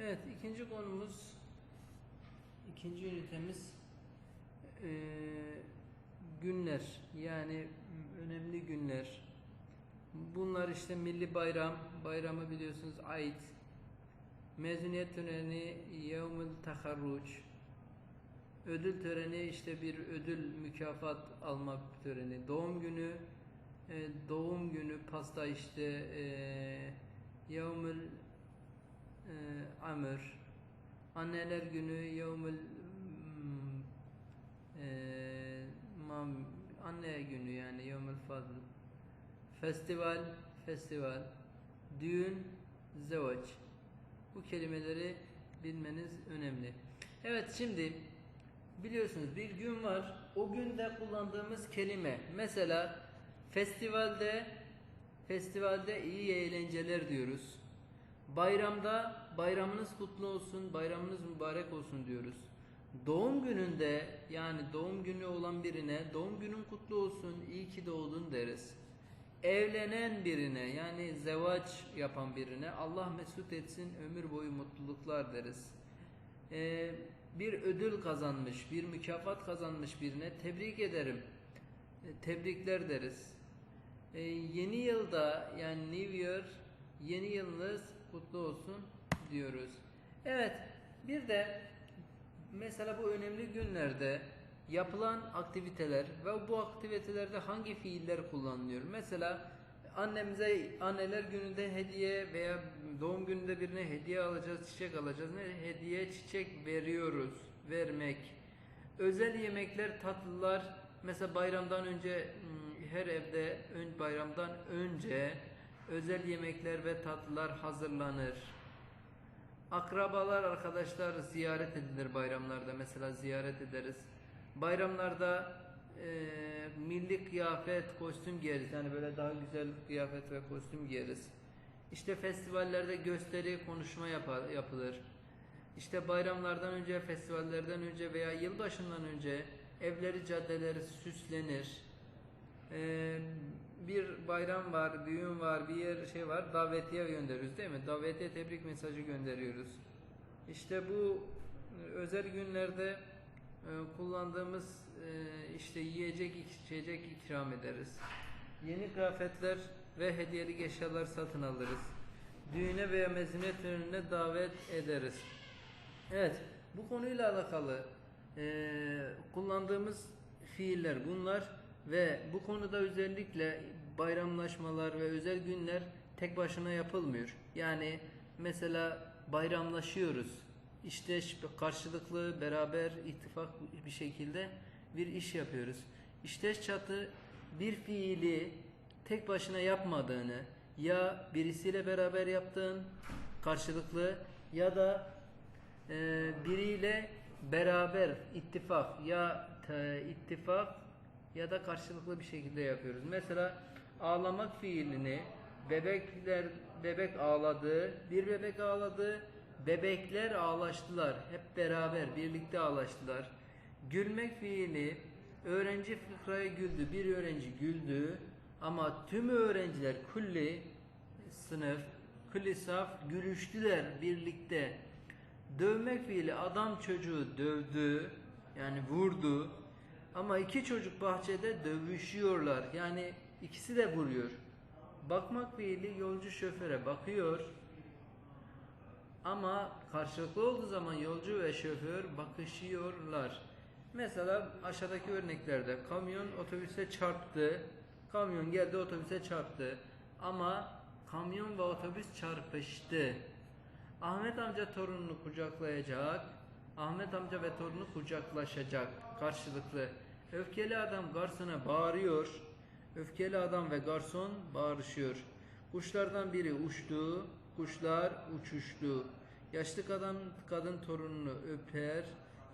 Evet ikinci konumuz ikinci ünitemiz eee, günler. Yani önemli günler. Bunlar işte milli bayram, bayramı biliyorsunuz Aid, mezuniyet töreni Yevmül Taharruç, ödül töreni işte bir ödül mükafat alma töreni, doğum günü, e, doğum günü pasta işte e, Yevmül e, Amr, anneler günü Yevmül mm, e, mam, anne günü yani Yevmül Fadl, festival, festival, düğün, zevaç. Bu kelimeleri bilmeniz önemli. Evet şimdi biliyorsunuz bir gün var. O günde kullandığımız kelime mesela festivalde festivalde iyi eğlenceler diyoruz. Bayramda bayramınız kutlu olsun, bayramınız mübarek olsun diyoruz. Doğum gününde yani doğum günü olan birine doğum günün kutlu olsun, iyi ki doğdun deriz. Evlenen birine yani zevaç yapan birine Allah mesut etsin ömür boyu mutluluklar deriz. Ee, bir ödül kazanmış, bir mükafat kazanmış birine tebrik ederim. E, tebrikler deriz. Ee, yeni yılda yani New Year yeni yılınız kutlu olsun diyoruz. Evet bir de mesela bu önemli günlerde yapılan aktiviteler ve bu aktivitelerde hangi fiiller kullanılıyor? Mesela annemize anneler gününde hediye veya doğum gününde birine hediye alacağız, çiçek alacağız. Ne hediye, çiçek veriyoruz. Vermek. Özel yemekler, tatlılar mesela bayramdan önce hmm, her evde ön bayramdan önce özel yemekler ve tatlılar hazırlanır. Akrabalar, arkadaşlar ziyaret edilir bayramlarda. Mesela ziyaret ederiz. Bayramlarda e, milli kıyafet, kostüm giyeriz. Yani böyle daha güzel kıyafet ve kostüm giyeriz. İşte festivallerde gösteri, konuşma yapar, yapılır. İşte bayramlardan önce, festivallerden önce veya yılbaşından önce evleri, caddeleri süslenir. Ee, bir bayram var, düğün var, bir yer şey var, davetiye gönderiyoruz değil mi? Davetiye tebrik mesajı gönderiyoruz. İşte bu e, özel günlerde e, kullandığımız e, işte yiyecek, içecek ikram ederiz. Yeni kıyafetler ve hediyelik eşyalar satın alırız. Düğüne veya mezuniyet törenine davet ederiz. Evet, bu konuyla alakalı kullandığımız fiiller bunlar ve bu konuda özellikle bayramlaşmalar ve özel günler tek başına yapılmıyor. Yani mesela bayramlaşıyoruz. İşte karşılıklı beraber ittifak bir şekilde bir iş yapıyoruz. İşte çatı bir fiili tek başına yapmadığını ya birisiyle beraber yaptığın karşılıklı ya da e, biriyle beraber ittifak ya te, ittifak ya da karşılıklı bir şekilde yapıyoruz. Mesela ağlamak fiilini bebekler bebek ağladı, bir bebek ağladı, bebekler ağlaştılar. Hep beraber birlikte ağlaştılar. Gülmek fiili öğrenci fıkraya güldü, bir öğrenci güldü ama tüm öğrenciler kulli sınıf, kulli saf gülüştüler birlikte. Dövmek fiili adam çocuğu dövdü yani vurdu ama iki çocuk bahçede dövüşüyorlar yani ikisi de vuruyor. Bakmak fiili yolcu şoföre bakıyor ama karşılıklı olduğu zaman yolcu ve şoför bakışıyorlar. Mesela aşağıdaki örneklerde kamyon otobüse çarptı. Kamyon geldi otobüse çarptı. Ama kamyon ve otobüs çarpıştı. Ahmet amca torununu kucaklayacak. Ahmet amca ve torunu kucaklaşacak karşılıklı. Öfkeli adam garsona bağırıyor. Öfkeli adam ve garson bağırışıyor. Kuşlardan biri uçtu, kuşlar uçuştu. Yaşlı kadın kadın torununu öper,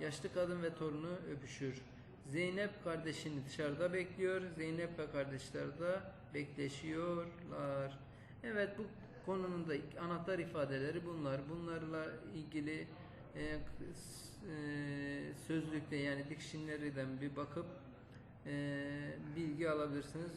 yaşlı kadın ve torunu öpüşür. Zeynep kardeşini dışarıda bekliyor. Zeynep ve kardeşler de bekleşiyorlar. Evet bu konunun da anahtar ifadeleri bunlar. Bunlarla ilgili e, e, sözlükte yani dictionary'den bir bakıp e, bilgi alabilirsiniz.